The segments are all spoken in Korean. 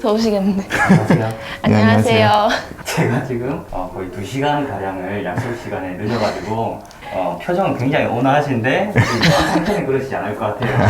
더우시겠는데. 안녕하세요. 네, 안녕하세요. 제가 지금 어, 거의 2시간 가량을 약속 시간에 늦어가지고 어, 표정은 굉장히 온화하신데 상태는 그러시지 않을 것 같아요.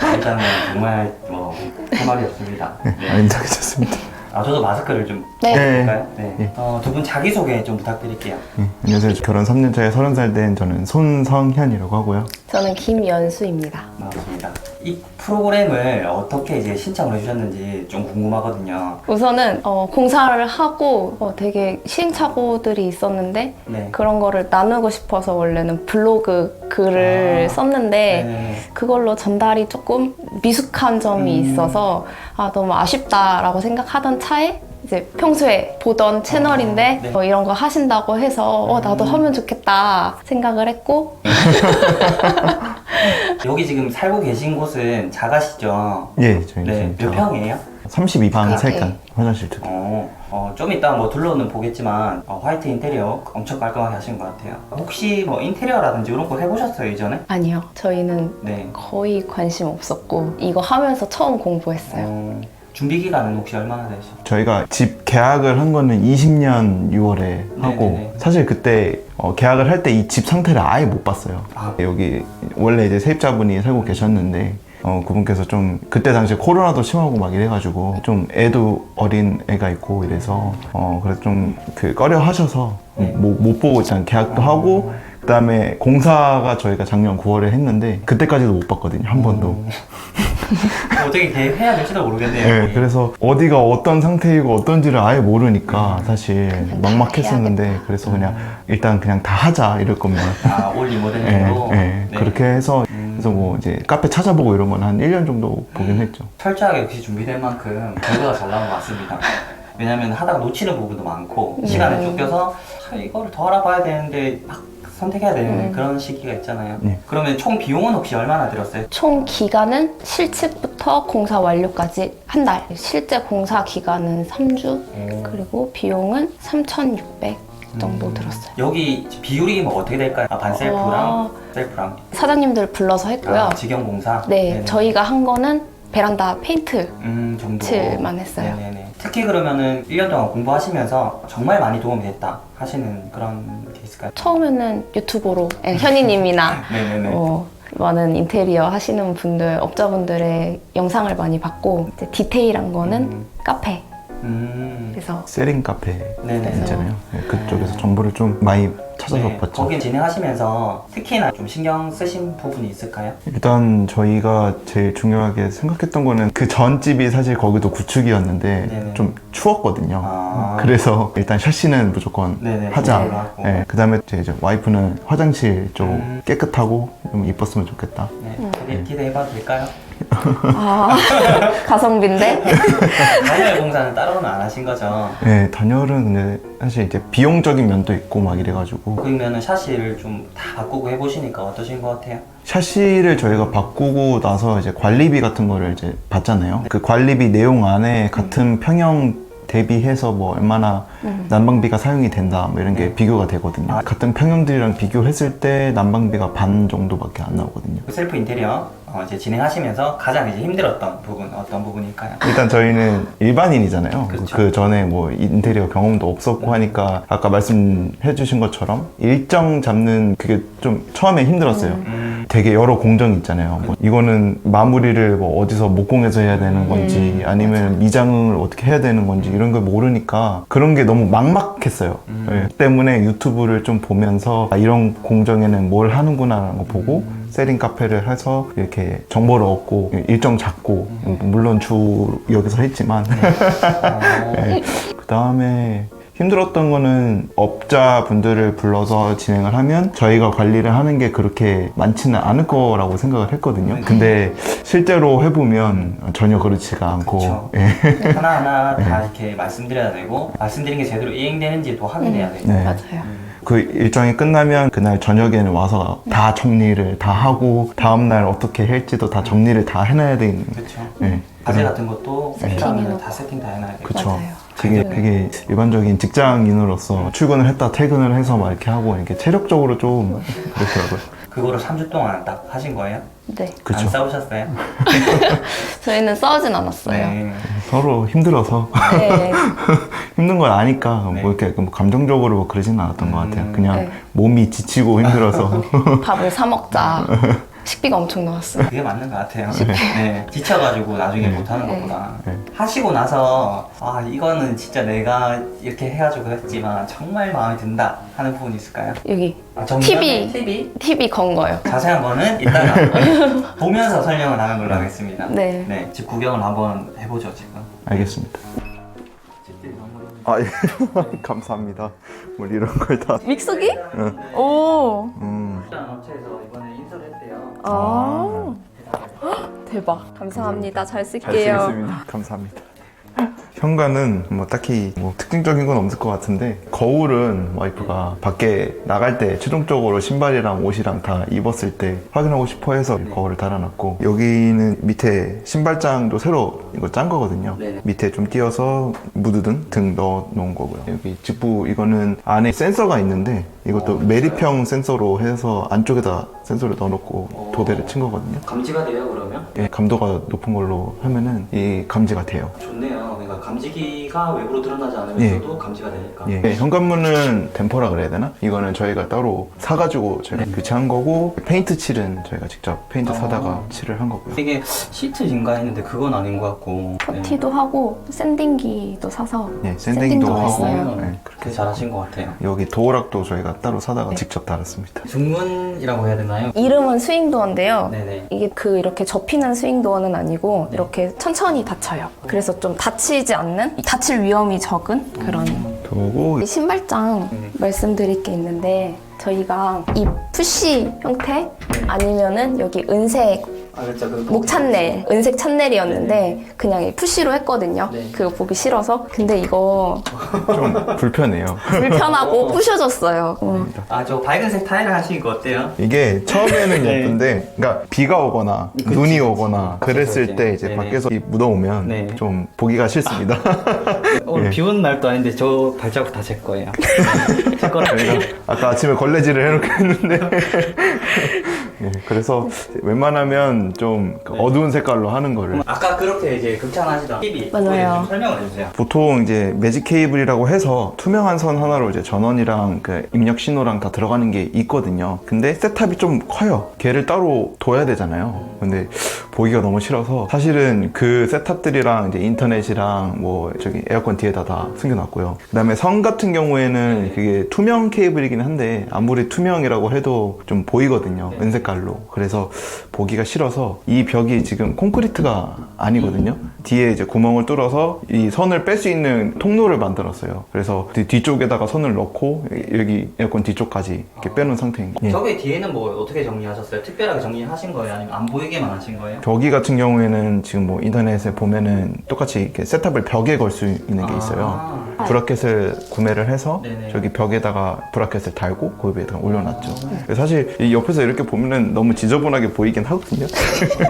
일단은 정말 뭐 할 말이 없습니다. 네, 네. 아닙니다. 괜찮습니다. 아 저도 마스크를 좀 네. 드릴까요? 네. 예. 어, 두 분 자기 소개 좀 부탁드릴게요. 네, 안녕하세요. 결혼 3년 차에 30살 된 저는 손성현이라고 하고요. 저는 김연수입니다. 반갑습니다. 이 프로그램을 어떻게 이제 신청을 해주셨는지 좀 궁금하거든요. 우선은 어, 공사를 하고 어, 되게 시행착오들이 있었는데 네. 그런 거를 나누고 싶어서 원래는 블로그 글을 아. 썼는데 네. 그걸로 전달이 조금 미숙한 점이 음. 있어서 아 너무 아쉽다라고 생각하던 차에 이제 평소에 보던 채널인데 네. 어, 이런 거 하신다고 해서 어, 나도 음. 하면 좋겠다 생각을 했고 여기 지금 살고 계신 곳은 작아시죠? 예, 저희 네. 몇 평이에요? 32방 네. 3칸 화장실 두 개. 어, 어, 좀 이따 뭐 둘러는 보겠지만 어, 화이트 인테리어 엄청 깔끔하게 하신 것 같아요. 혹시 뭐 인테리어라든지 이런 거 해보셨어요 이전에? 아니요 저희는 네. 거의 관심 없었고 이거 하면서 처음 공부했어요. 어, 준비 기간은 혹시 얼마나 되셨어요? 저희가 집 계약을 한 거는 20년 6월에 하고 네네네. 사실 그때 어, 계약을 할 때 이 집 상태를 아예 못 봤어요. 아. 여기 원래 이제 세입자분이 살고 계셨는데 어, 그분께서 좀 그때 당시에 코로나도 심하고 막 이래가지고 좀 애도 어린 애가 있고 이래서 어 그래서 좀 그 꺼려 하셔서 네. 못, 못 보고 일단 계약도 어. 하고 그다음에 공사가 저희가 작년 9월에 했는데 그때까지도 못 봤거든요 한 번도. 어, 어떻게 계획해야 될지도 모르겠네요. 네. 그래서 어디가 어떤 상태이고 어떤지를 아예 모르니까 사실 막막했었는데. 그래서 그냥 일단 그냥 다 하자 이럴 거면 아, 올 예, 리모델링으로 예, 네. 그렇게 해서 음. 그래서 뭐 이제 카페 찾아보고 이런 건 한 1년 정도 보긴 했죠. 철저하게 역시 준비된 만큼 결과가 잘 나온 것 같습니다. 왜냐면 하다가 놓치는 부분도 많고 음. 시간을 쫓겨서 아, 이거를 더 알아봐야 되는데 막 선택해야 되는 음. 그런 시기가 있잖아요. 네. 그러면 총 비용은 혹시 얼마나 들었어요? 총 기간은 실측부터 공사 완료까지 한 달. 실제 공사 기간은 3주. 그리고 비용은 3,600 정도 음. 들었어요. 여기 비율이 뭐 어떻게 될까요? 아, 반셀프랑 어, 셀프랑 사장님들 불러서 했고요. 아, 직영공사? 네, 네네. 저희가 한 거는 베란다 페인트 음, 정도. 칠만 했어요. 네네네. 특히 그러면은 1년 동안 공부하시면서 정말 많이 도움이 됐다 하시는 그런 게 있을까요? 처음에는 유튜브로 예, 현이님이나 네네네. 어, 많은 인테리어 하시는 분들, 업자분들의 영상을 많이 봤고 이제 디테일한 거는 음. 카페. 음. 그래서 세링 카페 네네. 있잖아요. 네, 그쪽에서 정보를 좀 많이 찾아서 네, 봤죠. 거긴 진행하시면서 특히나 좀 신경 쓰신 부분이 있을까요? 일단 저희가 제일 중요하게 생각했던 거는 그 전 집이 사실 거기도 구축이었는데 네네. 좀 추웠거든요. 아. 그래서 일단 샤시는 무조건 네네. 하자. 하고. 네, 그 다음에 이제 와이프는 화장실 좀 음. 깨끗하고 좀 이뻤으면 좋겠다. 네, 음. 기대, 기대해봐도 될까요? 아 가성비인데 단열 공사는 따로는 안 하신 거죠? 네, 단열은 근데 사실 이제 비용적인 면도 있고 막 이래가지고 그러면은 샤시를 좀 다 바꾸고 해보시니까 어떠신 것 같아요? 샤시를 저희가 바꾸고 나서 이제 관리비 같은 거를 이제 받잖아요. 그 관리비 내용 안에 같은 평형 대비해서 뭐 얼마나 음. 난방비가 사용이 된다 뭐 이런 게 비교가 되거든요. 아. 같은 평형들이랑 비교했을 때 난방비가 반 정도밖에 안 나오거든요. 그 셀프 인테리어 어, 이제 진행하시면서 가장 이제 힘들었던 부분 어떤 부분일까요? 일단 저희는 일반인이잖아요. 그렇죠. 그 전에 뭐 인테리어 경험도 없었고 하니까 아까 말씀해 주신 것처럼 일정 잡는 그게 좀 처음에 힘들었어요. 음, 되게 여러 공정이 있잖아요. 뭐 이거는 마무리를 뭐 어디서 목공해서 해야 되는 건지 음, 아니면 미장을 어떻게 해야 되는 건지 이런 걸 모르니까 그런 게 너무 막막했어요. 음. 네. 때문에 유튜브를 좀 보면서 아, 이런 공정에는 뭘 하는구나라는 거 보고 음. 세링 카페를 해서 이렇게 정보를 얻고 일정 잡고 음. 물론 주 여기서 했지만 어, 그 다음에 힘들었던 거는 업자분들을 불러서 진행을 하면 저희가 관리를 하는 게 그렇게 많지는 않을 거라고 생각을 했거든요. 네. 근데 실제로 해보면 전혀 그렇지가 않고 그쵸. 예. 하나하나 다 이렇게 말씀드려야 되고 말씀드린 게 제대로 이행되는지도 확인해야 되고 네. 맞아요. 음, 그 일정이 끝나면 그날 저녁에는 와서 다 정리를 다 하고 다음날 어떻게 할지도 다 정리를 다 해놔야 되는 그렇죠. 예. 과제 같은 것도. 필요하면 다 세팅 다 해놔야 되고 그쵸. 맞아요. 되게 맞아요. 되게 일반적인 직장인으로서 출근을 했다 퇴근을 해서 막 이렇게 하고 이렇게 체력적으로 좀 그렇더라고요. 그거를 3주 동안 딱 하신 거예요? 네. 그쵸. 안 싸우셨어요? 저희는 싸우진 않았어요. 네. 서로 힘들어서 네. 힘든 걸 아니까 네. 뭐 이렇게 뭐 감정적으로 뭐 그러지는 않았던 것 같아요. 음. 그냥 네. 몸이 지치고 힘들어서 밥을 사 먹자. 식비가 엄청 나왔어요. 그게 맞는 것 같아요. 네. 지쳐가지고 나중에 네. 못하는 네. 것보다. 네. 하시고 나서, 아, 이거는 진짜 내가 이렇게 해가지고 했지만 정말 마음에 든다 하는 부분이 있을까요? 여기 아? TV. TV? TV 건 거요. 자세한 거는 이따가 보면서 설명을 하는 걸로 하겠습니다. 네. 네. 집 구경을 한번 해보죠, 지금. 알겠습니다. 집들이 너무 아 예. 감사합니다. 뭐 이런 걸 다. 믹서기? 응. 오. 음. 일단 업체에서 아. 대박. 감사합니다. 잘 잘 쓸게요. 쓰겠습니다. 감사합니다. 현관은 뭐 딱히 뭐 특징적인 건 없을 것 같은데 거울은 와이프가 밖에 나갈 때 최종적으로 신발이랑 옷이랑 다 입었을 때 확인하고 싶어 해서 거울을 달아놨고 여기는 밑에 신발장도 새로 이거 짠 거거든요. 네네. 밑에 좀 띄어서 무드등 등 넣어 놓은 거고요. 여기 직부 이거는 안에 센서가 있는데 이것도 어, 메리평 센서로 해서 안쪽에다 센서를 넣어놓고 어. 도대를 친 거거든요. 감지가 돼요, 그러면? 예, 감도가 높은 걸로 하면은 이 감지가 돼요. 좋네요. 그러니까 감지기가 외부로 드러나지 않으면서도 감지가 되니까. 예. 예, 현관문은 댐퍼라 그래야 되나? 이거는 저희가 따로 사가지고 저희가 교체한 거고 페인트 칠은 저희가 직접 페인트 어. 사다가 칠을 한 거고요. 이게 시트인가 했는데 그건 아닌 것 같고. 퍼티도 하고 샌딩기도 사서 예, 샌딩도 샌딩도 하고 했어요. 예, 그렇게 잘하신 것 같아요. 여기 도어락도 저희가 따로 사다가 네. 직접 달았습니다. 중문이라고 해야 되나요? 이름은 스윙도어인데요. 네네. 이게 그 이렇게 접히는 스윙도어는 아니고 네. 이렇게 천천히 닫혀요. 그래서 좀 다치지 않는 다칠 위험이 적은 그런 도어고 이 신발장 네. 말씀드릴 게 있는데 저희가 이 푸시 형태 아니면은 여기 은색 아, 그렇죠. 그목 찬넬, 은색 찬넬이었는데 그냥 이 푸시로 했거든요. 네. 그거 보기 싫어서. 근데 이거 좀 불편해요. 불편하고 부셔졌어요. 어. 아, 저 밝은색 타일을 하신 거 어때요? 이게 처음에는 네. 예쁜데, 그러니까 비가 오거나 그치, 눈이. 오거나 그랬을 그치, 때 이제 네네. 밖에서 이 묻어오면 네. 좀 보기가 싫습니다. 오늘 예. 비 오는 날도 아닌데 저 발자국 다 제 거예요. 제 거라 아까 아침에 걸레질을 해놓고 했는데 예, 그래서 웬만하면 좀 네. 어두운 색깔로 하는 거를 아까 그렇게 이제 극찬하시던 TV 맞아요. 좀 설명을 해주세요. 보통 이제 매직 케이블이라고 해서 투명한 선 하나로 이제 전원이랑 그 입력 신호랑 다 들어가는 게 있거든요. 근데 셋탑이 좀 커요. 걔를 따로 둬야 되잖아요. 근데 보기가 너무 싫어서 사실은 그 셋탑들이랑 이제 인터넷이랑 뭐 저기 에어컨 뒤에다 다 숨겨놨고요. 그다음에 선 같은 경우에는 그게 투명 케이블이긴 한데 아무리 투명이라고 해도 좀 보이거든요. 네. 은색깔로. 그래서 보기가 싫어서 이 벽이 지금 콘크리트가 아니거든요. 뒤에 이제 구멍을 뚫어서 이 선을 뺄 수 있는 통로를 만들었어요. 그래서 뒤- 뒤쪽에다가 선을 넣고 여기 에어컨 뒤쪽까지 이렇게 빼놓은 상태인 거예요. 저기 뒤에는 뭐 어떻게 정리하셨어요? 특별하게 정리하신 거예요? 아니면 안 보이게만 하신 거예요? 저기 같은 경우에는 지금 뭐 인터넷에 보면은 똑같이 이렇게 셋탑을 벽에 걸 수 있는 게 있어요. 아, 브라켓을 구매를 해서 네네. 저기 벽에다가 브라켓을 달고 그 위에다가 올려놨죠. 사실 이 옆에서 이렇게 보면은 너무 지저분하게 보이긴 하거든요.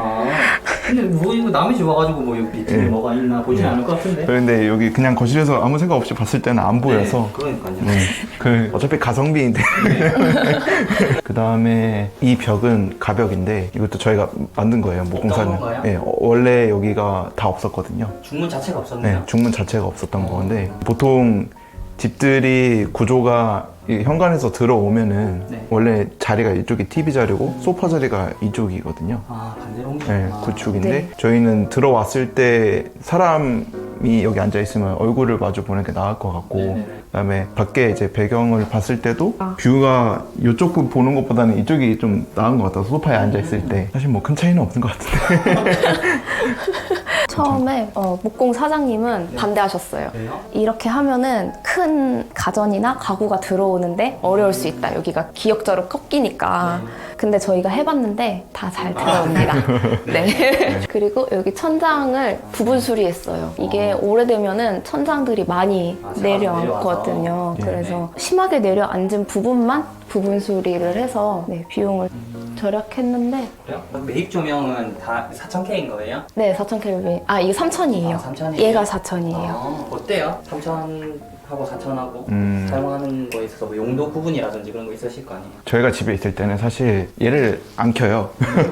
아, 근데 뭐 이거 남의 집 와가지고 뭐 여기 밑에 예. 뭐가 있나 보진 예. 않을 것 같은데. 그런데 여기 그냥 거실에서 아무 생각 없이 봤을 때는 안 보여서 네, 그러니까요. 네. 그 어차피 가성비인데. 그 다음에 이 벽은 가벽인데 이것도 저희가 만든 거예요. 목공사는. 건가요? 예, 어, 원래 여기가 다 없었거든요. 중문 자체가 없었네요. 네, 중문 자체가 없었던 건데 보통 집들이 구조가 이 현관에서 들어오면은 네. 원래 자리가 이쪽이 TV 자리고 소파 자리가 이쪽이거든요. 아 네, 구축인데 네. 저희는 들어왔을 때 사람이 여기 앉아 있으면 얼굴을 마주 보는 게 나을 것 같고 네네네. 그다음에 밖에 이제 배경을 봤을 때도 아. 뷰가 이쪽 보는 것보다는 이쪽이 좀 나은 것 같아서 소파에 앉아 있을 때 사실 뭐 큰 차이는 없는 것 같은데 처음에 어, 목공 사장님은 네. 반대하셨어요. 이렇게 하면은 큰 가전이나 가구가 들어오는데 어려울 수 있다. 여기가 기역자로 꺾이니까. 네. 근데 저희가 해봤는데 다 잘 들어옵니다. 네. 그리고 여기 천장을 부분 수리했어요. 이게 오래되면은 천장들이 많이 아, 내려앉거든요. 네. 그래서 심하게 내려앉은 부분만 부분 수리를 해서 네, 비용을 음. 절약했는데 그래요? 매입 조명은 다 4,000K인 거예요? 네, 4,000 켈빈. 아, 이게 3,000이에요. 아, 3,000 이에요? 얘가 4,000이에요. 아, 어때요? 3,000 하고 4천하고 음. 사용하는 거에 있어서 뭐 용도 구분이라든지 그런 거 있으실 거 아니에요? 저희가 집에 있을 때는 사실 얘를 안 켜요.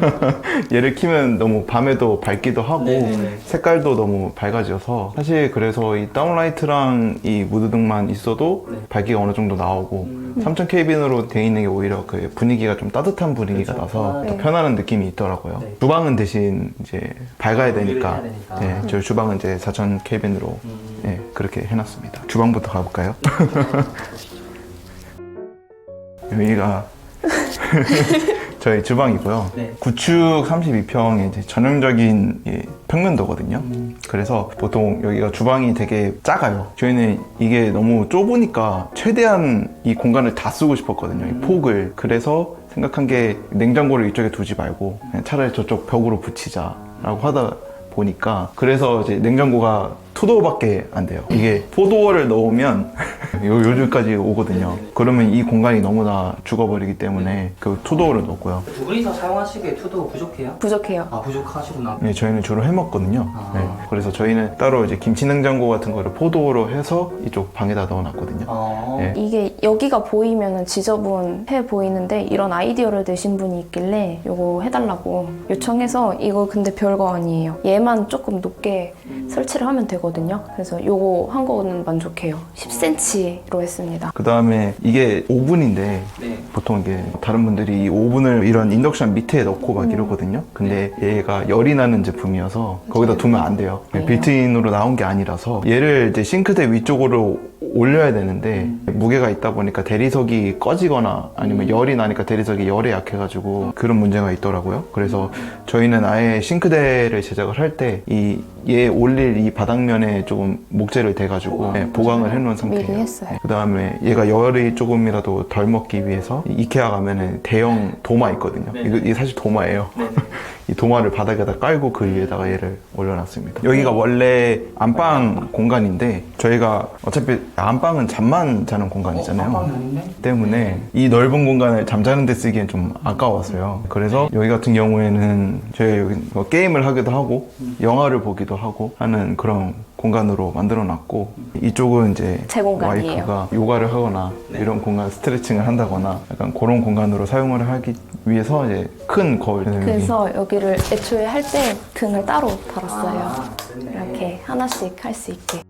얘를 키면 너무 밤에도 밝기도 하고 네네네. 색깔도 너무 밝아져서 사실 그래서 이 다운라이트랑 이 무드등만 있어도 네. 밝기가 어느 정도 나오고 음. 3000 켈빈으로 돼 있는 게 오히려 그 분위기가 좀 따뜻한 분위기가 그렇죠. 나서 아, 더 네. 편안한 느낌이 있더라고요. 네. 주방은 대신 이제 밝아야 분리를 되니까, 되니까. 네, 저희 주방은 이제 4000 켈빈으로 음. 네, 그렇게 해놨습니다. 주방부터 가볼까요? 여기가 저희 주방이고요. 네. 구축 32평의 이제 전형적인 이 평면도거든요. 음. 그래서 보통 여기가 주방이 되게 작아요. 저희는 이게 너무 좁으니까 최대한 이 공간을 다 쓰고 싶었거든요. 이 폭을. 그래서 생각한 게 냉장고를 이쪽에 두지 말고 차라리 저쪽 벽으로 붙이자라고 하다 보니까 그래서 이제 냉장고가 투도어밖에 안 돼요. 이게 포도어를 넣으면 요, 요즘까지 오거든요. 그러면 이 공간이 너무나 죽어버리기 때문에 그 투도어를 넣었고요. 두 분이서 사용하시기에 투도 부족해요? 부족해요. 아 부족하시구나. 네, 저희는 주로 해 먹거든요. 아. 네, 그래서 저희는 따로 이제 김치 냉장고 같은 거를 포도로 해서 이쪽 방에다 넣어놨거든요. 어. 네. 이게 여기가 보이면 지저분해 보이는데 이런 아이디어를 내신 분이 있길래 이거 해달라고 요청해서 이거 근데 별거 아니에요. 얘만 조금 높게 설치를 하면 되거든요. 그래서 이거 한 거는 만족해요. 10cm로 했습니다. 그 다음에 이게 오븐인데 네. 보통 이게 다른 분들이 이 오븐을 이런 인덕션 밑에 넣고 막 이러거든요. 근데 얘가 열이 나는 제품이어서 거기다 두면 안 돼요. 그래요? 빌트인으로 나온 게 아니라서 얘를 이제 싱크대 위쪽으로 올려야 되는데 무게가 있다 보니까 대리석이 꺼지거나 아니면 열이 나니까 대리석이 열에 약해가지고 그런 문제가 있더라고요. 그래서 저희는 아예 싱크대를 제작을 할 때 이 얘 올릴 이 바닥면에 조금 목재를 대가지고 보강. 네, 보강을 해놓은 상태예요. 미리 했어요. 그 다음에 얘가 열이 조금이라도 덜 먹기 위해서 이 이케아 가면은 대형 도마 있거든요. 네. 이거 이게 사실 도마예요. 네. 이 도마를 바닥에다 깔고 그 위에다가 얘를 올려놨습니다. 여기가 원래 안방 공간인데 저희가 어차피 안방은 잠만 자는 공간이잖아요. 어? 때문에 이 넓은 공간을 잠자는 데 쓰기엔 좀 아까웠어요. 그래서 여기 같은 경우에는 저희 여기 뭐 게임을 하기도 하고 영화를 보기도 하고 하는 그런 공간으로 만들어 놨고 이쪽은 이제 제 공간이에요. 와이프가 요가를 하거나 네. 이런 공간 스트레칭을 한다거나 약간 그런 공간으로 사용을 하기 위해서 이제 큰 거울 그래서 여기를 애초에 할 때 등을 따로 달았어요. 아. 이렇게 하나씩 할 수 있게.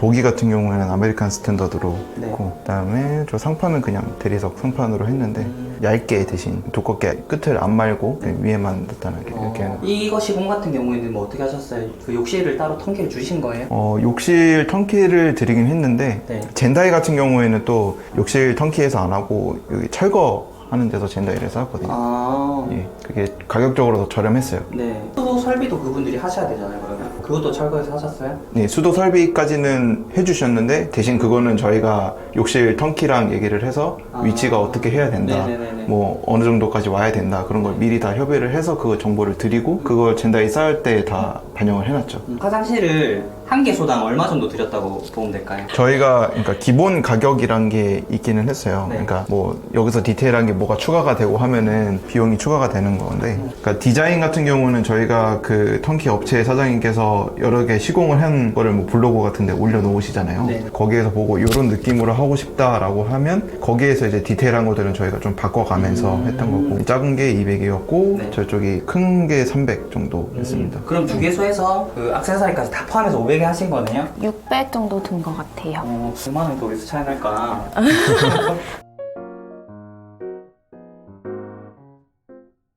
도- 독일 같은 경우에는 아메리칸 스탠다드로 네. 했고 그다음에 저 상판은 그냥 대리석 상판으로 했는데 음. 얇게 대신 두껍게 끝을 안 말고 그냥 위에만 나타나게 이렇게 어, 이거 시공 같은 경우에는 뭐 어떻게 하셨어요? 그 욕실을 따로 통계를 주신 거예요? 어, 욕실 턴키를 드리긴 했는데 네. 젠다이 같은 경우에는 또 욕실 턴키에서 안 하고 여기 철거 하는 데서 젠다이를 쌓았거든요. 아, 예, 그게 가격적으로 더 저렴했어요. 네. 수도 설비도 그분들이 하셔야 되잖아요. 그것도 철거해서 하셨어요? 네, 수도 설비까지는 해주셨는데 대신 그거는 저희가 욕실 턴키랑 얘기를 해서 아. 위치가 어떻게 해야 된다, 네네네네. 뭐 어느 정도까지 와야 된다 그런 걸 미리 다 협의를 해서 그 정보를 드리고 그걸 젠다이 쌓을 때 다 반영을 해놨죠. 음, 화장실을 한 개소당 얼마 정도 드렸다고 보면 될까요? 저희가 그러니까 기본 가격이란 게 있기는 했어요. 네. 그러니까 뭐 여기서 디테일한 게 뭐가 추가가 되고 하면은 비용이 추가가 되는 건데, 그러니까 디자인 같은 경우는 저희가 그 턴키 업체 사장님께서 여러 개 시공을 한 거를 뭐 블로그 같은데 올려놓으시잖아요. 네. 거기에서 보고 이런 느낌으로 하고 싶다라고 하면 거기에서 이제 디테일한 것들은 저희가 좀 바꿔가면서 음. 했던 거고 작은 게 200이었고 네. 저쪽이 큰 게 300 정도 였습니다. 그럼 두 개소에서 그 액세서리까지 다 포함해서 500에 하신 거네요? 600 정도 든 것 같아요. 어, 9만 원이 또 어디서 차이 날까?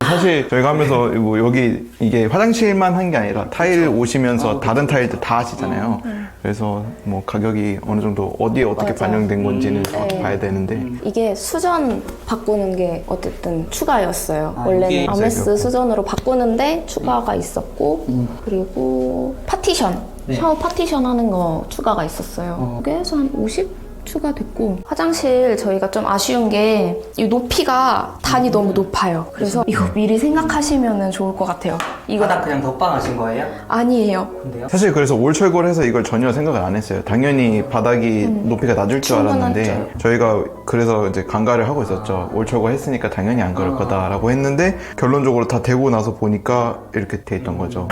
사실 저희가 하면서 뭐 여기 이게 화장실만 한 게 아니라 타일 오시면서 아, 다른 타일들 다 하시잖아요. 그래서 뭐 가격이 어느 정도 어디에 어떻게 맞아. 반영된 건지는 정확히 네. 봐야 되는데 음. 이게 수전 바꾸는 게 어쨌든 추가였어요. 아, 원래는 이게 아메스. 수전으로 바꾸는데 추가가 있었고 그리고 파티션 네. 샤워 파티션 하는 거 추가가 있었어요. 어. 그게 해서 한 50 추가됐고 화장실 저희가 좀 아쉬운 게 이 높이가 단이 너무 높아요. 그래서 이거 미리 생각하시면 좋을 것 같아요. 이거 바닥 그냥 덧방하신 거예요? 아니에요. 근데요? 사실 그래서 올 철거를 해서 이걸 전혀 생각을 안 했어요. 당연히 바닥이 높이가 낮을 줄 알았는데 충분하죠. 저희가 그래서 이제 간가를 하고 있었죠. 올 철거 했으니까 당연히 안 그럴 거다라고 했는데 결론적으로 다 되고 나서 보니까 이렇게 돼 있던 거죠.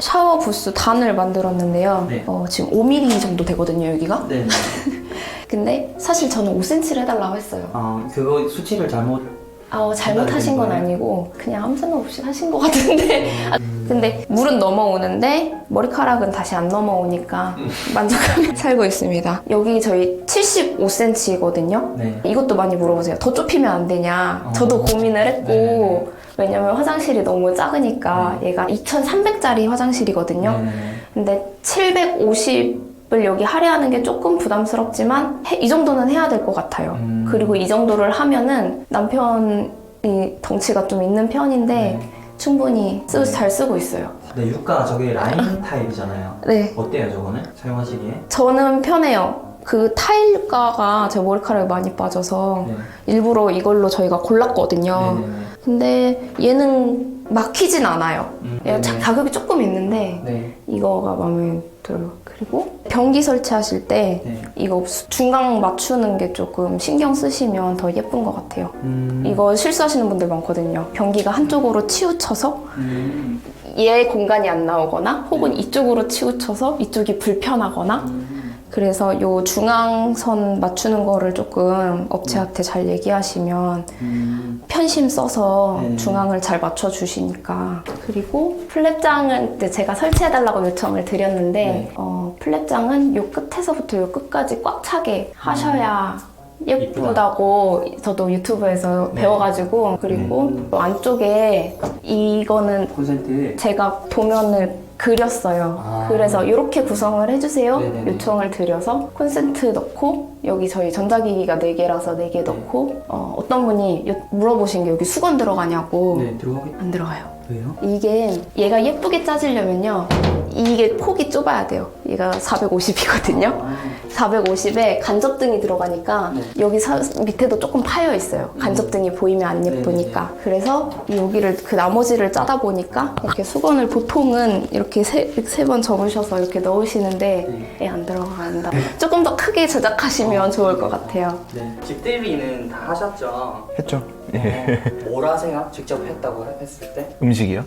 샤워 부스 단을 만들었는데요. 네. 어, 지금 5mm 정도 되거든요, 여기가. 네. 근데 사실 저는 5cm를 해달라고 했어요. 어, 그거 수치를 잘못 아, 어, 잘못하신 건 아니고 그냥 아무 생각 없이 하신 것 같은데. 아, 근데 물은 넘어오는데 머리카락은 다시 안 넘어오니까 만족하며 살고 있습니다. 여기 저희 75cm거든요. 네. 이것도 많이 물어보세요. 더 좁히면 안 되냐? 저도 고민을 했고 네네네. 왜냐면 화장실이 너무 작으니까 얘가 2,300짜리 화장실이거든요. 네네네. 근데 750 을 여기 할애하는 게 조금 부담스럽지만 해- 이 정도는 해야 될 것 같아요. 음. 그리고 이 정도를 하면은 남편이 덩치가 좀 있는 편인데 네. 충분히 쓰, 잘 쓰고 있어요. 네, 유가 저게 라인 타입이잖아요. 네. 어때요, 저거는? 사용하시기에? 저는 편해요. 그 타일가가 제 머리카락이 많이 빠져서 네. 일부러 이걸로 저희가 골랐거든요. 네네네. 근데 얘는 막히진 않아요. 음, 얘가 자- 네네. 가격이 조금 있는데 네. 이거가 마음에 들어요. 그리고 변기 설치하실 때 네. 이거 중간 맞추는 게 조금 신경 쓰시면 더 예쁜 것 같아요. 음. 이거 실수하시는 분들 많거든요. 변기가 한쪽으로 치우쳐서 음. 얘 공간이 안 나오거나 혹은 이쪽으로 치우쳐서 이쪽이 불편하거나 음. 그래서 요 중앙선 맞추는 거를 조금 업체한테 잘 얘기하시면 음. 편심 써서 네. 중앙을 잘 맞춰 주시니까 그리고 플랩장은 이제 제가 설치해 달라고 요청을 드렸는데 네. 어, 플랩장은 요 끝에서부터 요 끝까지 꽉 차게 하셔야 예쁘다고 저도 유튜브에서 네. 배워가지고 그리고 또 안쪽에 이거는 콘센트. 제가 도면을 그렸어요. 아. 그래서 이렇게 구성을 해주세요. 네네네. 요청을 드려서 콘센트 넣고 여기 저희 전자기기가 4개라서 4개 넣고 어, 떤 분이 요- 물어보신 게 여기 수건 들어가냐고 네, 들어가게. 안 들어가요. 왜요? 이게 얘가 예쁘게 짜지려면요. 이게 폭이 좁아야 돼요. 얘가 450이거든요. 아. 450에 간접등이 들어가니까 네. 여기 사- 밑에도 조금 파여 있어요. 간접등이 보이면 안 예쁘니까. 그래서 여기를 그 나머지를 짜다 보니까 이렇게 수건을 보통은 이렇게 세번 접으셔서 이렇게 넣으시는데 얘안 들어간다. 조금 더 크게 제작하시면 좋을 것 같아요. 네. 집들이는 다 하셨죠? 했죠. 예. 어, 뭐라 생각? 직접 했다고 했을 때? 음식이요?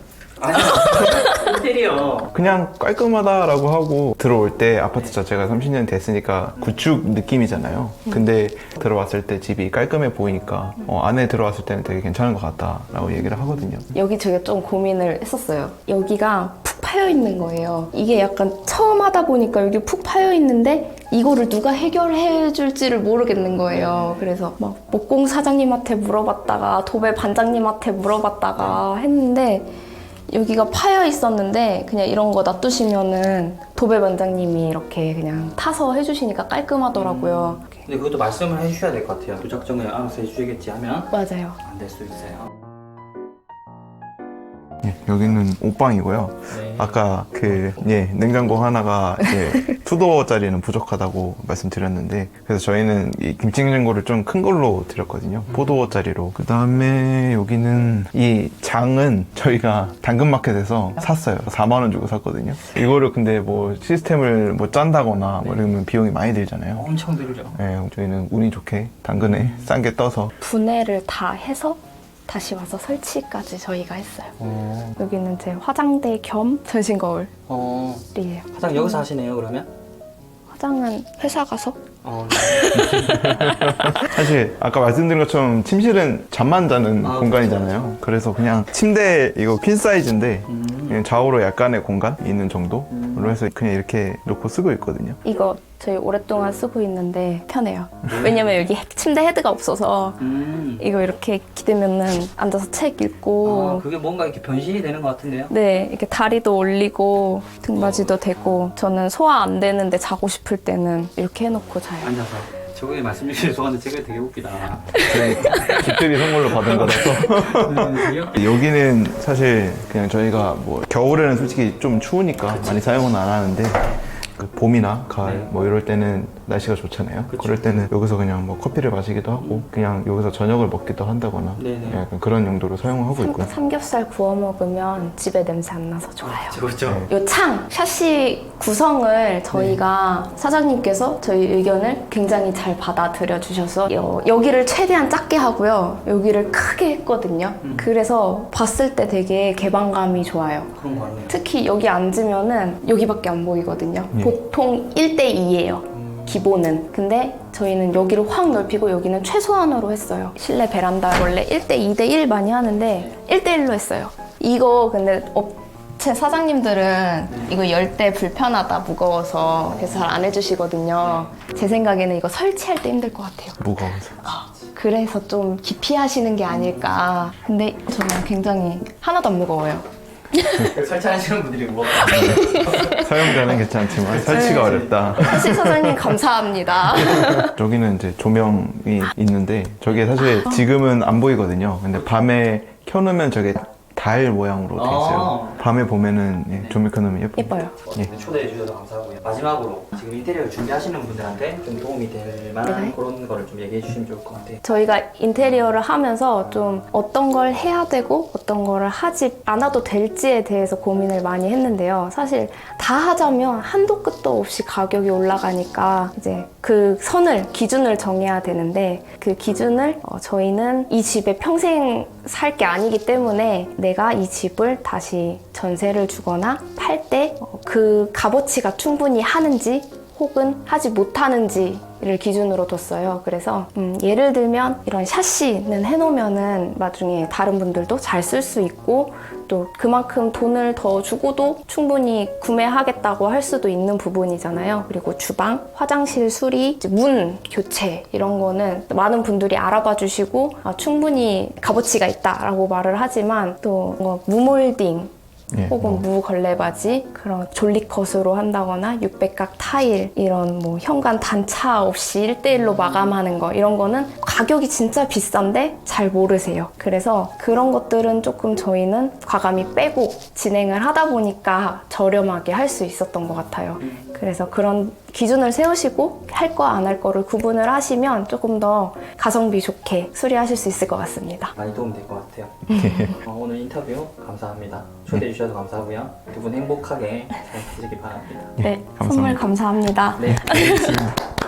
인테리어. 그냥 깔끔하다라고 하고 들어올 때 아파트 자체가 30년 됐으니까 구축 느낌이잖아요. 근데 들어왔을 때 집이 깔끔해 보이니까 어, 안에 들어왔을 때는 되게 괜찮은 것 같다라고 얘기를 하거든요. 여기 제가 좀 고민을 했었어요. 여기가 푹 파여 있는 거예요. 이게 약간 처음 하다 보니까 여기 푹 파여 있는데 이거를 누가 해결해 줄지를 모르겠는 거예요. 그래서 막 목공 사장님한테 물어봤다가 도배 반장님한테 물어봤다가 했는데 여기가 파여 있었는데 그냥 이런 거 놔두시면은 도배 반장님이 이렇게 그냥 타서 해주시니까 깔끔하더라고요. 근데 그것도 말씀을 해주셔야 될 것 같아요. 도작정을 알아서 해주시겠지 하면 맞아요. 안 될 수 있어요. 예, 여기는 옷방이고요. 네. 아까 그 예, 냉장고 하나가 이제 투도어짜리는 부족하다고 말씀드렸는데 그래서 저희는 이 김치 냉장고를 좀 큰 걸로 드렸거든요. 포도어짜리로. 그 다음에 여기는 이 장은 저희가 당근마켓에서 샀어요. 4만 원 주고 샀거든요. 이거를 근데 뭐 시스템을 뭐 짠다거나 뭐 이러면 비용이 많이 들잖아요. 엄청 들죠. 예, 저희는 운이 좋게 당근에 싼 게 떠서 분해를 다 해서 다시 와서 설치까지 저희가 했어요. 어, 여기는 제 화장대 겸 전신 거울이에요. 어, 화장 여기서 하시네요, 그러면? 화장은 회사 가서 어, 사실 아까 말씀드린 것처럼 침실은 잠만 자는 아, 공간이잖아요. 그래서 그냥 침대 이거 퀸 사이즈인데 음. 그냥 좌우로 약간의 공간 있는 정도 로 해서 그냥 이렇게 놓고 쓰고 있거든요. 이거 저희 오랫동안 쓰고 있는데 편해요. 왜냐면 여기 침대 헤드가 없어서 음. 이거 이렇게 기대면은 앉아서 책 읽고 아, 그게 뭔가 이렇게 변신이 되는 것 같은데요? 네 이렇게 다리도 올리고 등받이도 되고 저는 소화 안 되는데 자고 싶을 때는 이렇게 해놓고 자요. 앉아서. 저번에 말씀 주신 죄송한데 제가 되게 웃기다. 집들이 선물로 받은 거라서. 여기는 사실 그냥 저희가 뭐 겨울에는 솔직히 좀 추우니까 많이 사용은 안 하는데 그 봄이나 가을 네. 뭐 이럴 때는 날씨가 좋잖아요. 그쵸. 그럴 때는 여기서 그냥 뭐 커피를 마시기도 하고 그냥 여기서 저녁을 먹기도 한다거나 네네. 약간 그런 용도로 사용하고 있고요. 삼겹살 구워 먹으면 집에 냄새 안 나서 좋아요. 그렇죠. 네. 요 창, 샤시 구성을 저희가 사장님께서 저희 의견을 굉장히 잘 받아들여 주셔서 여, 여기를 최대한 작게 하고요. 여기를 크게 했거든요. 그래서 봤을 때 되게 개방감이 좋아요. 그런 거 같네요. 특히 여기 앉으면은 여기밖에 안 보이거든요. 예. 보통 1대2예요. 기본은. 근데 저희는 여기를 확 넓히고 여기는 최소한으로 했어요. 실내 베란다 원래 1대 2 대 1 많이 하는데 1대 1로 했어요. 이거 근데 업체 사장님들은 이거 열 때 불편하다 무거워서 그래서 잘 안 해주시거든요. 제 생각에는 이거 설치할 때 힘들 것 같아요. 무거워서. 그래서 좀 기피 하시는 게 아닐까. 근데 저는 굉장히 하나도 안 무거워요. 설치하시는 분들이 뭐 사용자는 괜찮지만 설치가 어렵다. 사실 사장님 감사합니다. 저기는 이제 조명이 있는데 저게 사실 지금은 안 보이거든요. 근데 밤에 켜놓으면 저게 달 모양으로 돼 있어요. 밤에 보면은 예, 조명 켜놓으면 예뻐요. 예뻐요. 네, 초대해 주셔서 감사하고요. 마지막으로 지금 인테리어를 준비하시는 분들한테 좀 도움이 될 만한 네. 그런 거를 좀 얘기해 주시면 좋을 것 같아요. 저희가 인테리어를 하면서 좀 어떤 걸 해야 되고 어떤 거를 하지 않아도 될지에 대해서 고민을 많이 했는데요. 사실 다 하자면 한도 끝도 없이 가격이 올라가니까 이제 그 선을 기준을 정해야 되는데 그 기준을 어, 저희는 이 집에 평생 살 게 아니기 때문에 내가 이 집을 다시 전세를 주거나 팔 때 그 값어치가 충분히 하는지 혹은 하지 못하는지를 기준으로 뒀어요. 그래서 음, 예를 들면 이런 샤시는 해놓으면은 나중에 다른 분들도 잘 쓸 수 있고 또 그만큼 돈을 더 주고도 충분히 구매하겠다고 할 수도 있는 부분이잖아요. 그리고 주방, 화장실 수리, 문 교체 이런 거는 많은 분들이 알아봐 주시고 아, 충분히 값어치가 있다라고 말을 하지만 또 무몰딩 예, 혹은 뭐 무걸레 바지 그런 졸리컷으로 한다거나 600각 타일 이런 뭐 현관 단차 없이 1대1로 마감하는 거 이런 거는 가격이 진짜 비싼데 잘 모르세요. 그래서 그런 것들은 조금 저희는 과감히 빼고 진행을 하다 보니까 저렴하게 할 수 있었던 것 같아요. 그래서 그런 기준을 세우시고 할 거 안 할 거를 구분을 하시면 조금 더 가성비 좋게 수리하실 수 있을 것 같습니다. 많이 도움 될 것 같아요. 어, 오늘 인터뷰 감사합니다. 초대해 주셔서 감사하고요. 두 분 행복하게 잘 지내기 바랍니다. 네, 감사합니다. 선물 감사합니다. 네, 알겠습니다.